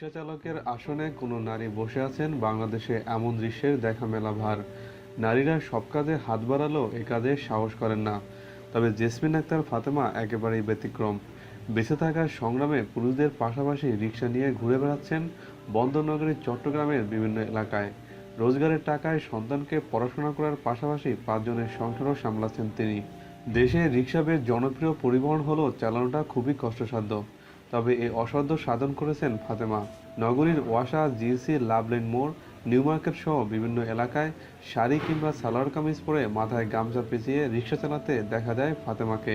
রিক্সা চালকের আসনে কোনো নারী বসে আছেন। বাংলাদেশে এমন দৃশ্যের দেখা মেলা ভার। নারীরা সব কাজে হাত বাড়ালেও এ কাজে সাহস করেন না। তবে জেসমিন আক্তার ফাতেমা একেবারেই ব্যতিক্রম। বেঁচে থাকার সংগ্রামে পুরুষদের পাশাপাশি রিক্সা নিয়ে ঘুরে বেড়াচ্ছেন বন্দরনগরীর চট্টগ্রামের বিভিন্ন এলাকায়। রোজগারের টাকায় সন্তানকে পড়াশোনা করার পাশাপাশি পাঁচজনের সংসারও সামলাচ্ছেন তিনি। দেশে রিক্সা বেশ জনপ্রিয় পরিবহন হলেও চালানোটা খুবই কষ্টসাধ্য। তবে এই অসাধ্য সাধন করেছেন ফাতেমা। নগরীর ওয়াসা জিএসি লাভলেন মোড়, নিউ মার্কেট সহ বিভিন্ন এলাকায় শাড়ি কিংবা সালোয়ার কামিজ পরে মাথায় গামছা পেঁচিয়ে রিক্সা চালাতে দেখা যায় ফাতেমাকে।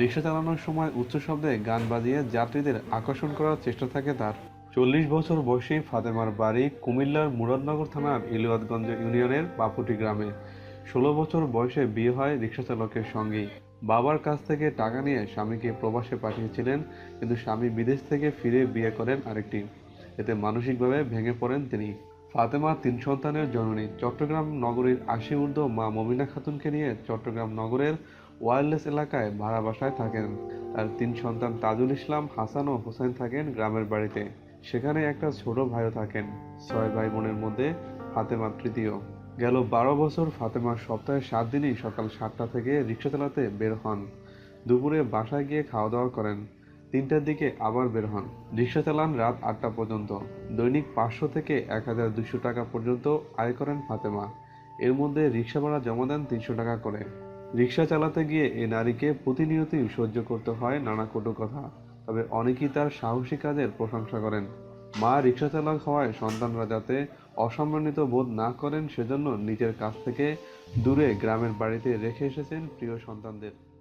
রিক্সা চালানোর সময় উচ্চ শব্দে গান বাজিয়ে যাত্রীদের আকর্ষণ করার চেষ্টা থাকে তার। চল্লিশ বছর বয়সী ফাতেমার বাড়ি কুমিল্লার মুরাদনগর থানার ইলিয়াতগঞ্জ ইউনিয়নের বাপুটি গ্রামে। ষোলো বছর বয়সে বিয়ে হয় রিক্সা চালকের সঙ্গেই। বাবার কাছ থেকে টাকা নিয়ে স্বামীকে প্রবাসে পাঠিয়েছিলেন, কিন্তু স্বামী বিদেশ থেকে ফিরে বিয়ে করেন আরেকটি। এতে মানসিকভাবে ভেঙে পড়েন তিনি। ফাতেমা তিন সন্তানের জননী। চট্টগ্রাম নগরীর আশি ঊর্ধ্ব মা মমিনা খাতুনকে নিয়ে চট্টগ্রাম নগরের ওয়্যারলেস এলাকায় ভাড়া বাসায় থাকেন। তার তিন সন্তান তাজুল ইসলাম, হাসান ও হোসেন থাকেন গ্রামের বাড়িতে। সেখানে একটা ছোট ভাইও থাকেন। ছয় ভাই বোনের মধ্যে ফাতেমা তৃতীয়। গেল বারো বছর ফাতেমা সপ্তাহে সাত দিনই সকাল সাতটা থেকে রিক্সা চালাতে বের হন। দুপুরে বাসায় গিয়ে খাওয়া দাওয়া করেন। তিনটার দিকে আবার বের হন। রিক্সা চালান রাত আটটা পর্যন্ত। দৈনিক পাঁচশো থেকে এক হাজার দুশো টাকা পর্যন্ত আয় করেন ফাতেমা। এর মধ্যে রিক্সা ভাড়া জমা দেন তিনশো টাকা করে। রিক্সা চালাতে গিয়ে এ নারীকে প্রতিনিয়তই সহ্য করতে হয় নানা কটু কথা। তবে অনেকেই তার সাহসী কাজের প্রশংসা করেন। মা রিক্সা চালক হওয়ায় সন্তানরা যাতে অসম্মানিত বোধ না করেন, সেজন্য নিজের কাছ থেকে দূরে গ্রামের বাড়িতে রেখে এসেছেন প্রিয় সন্তানদের।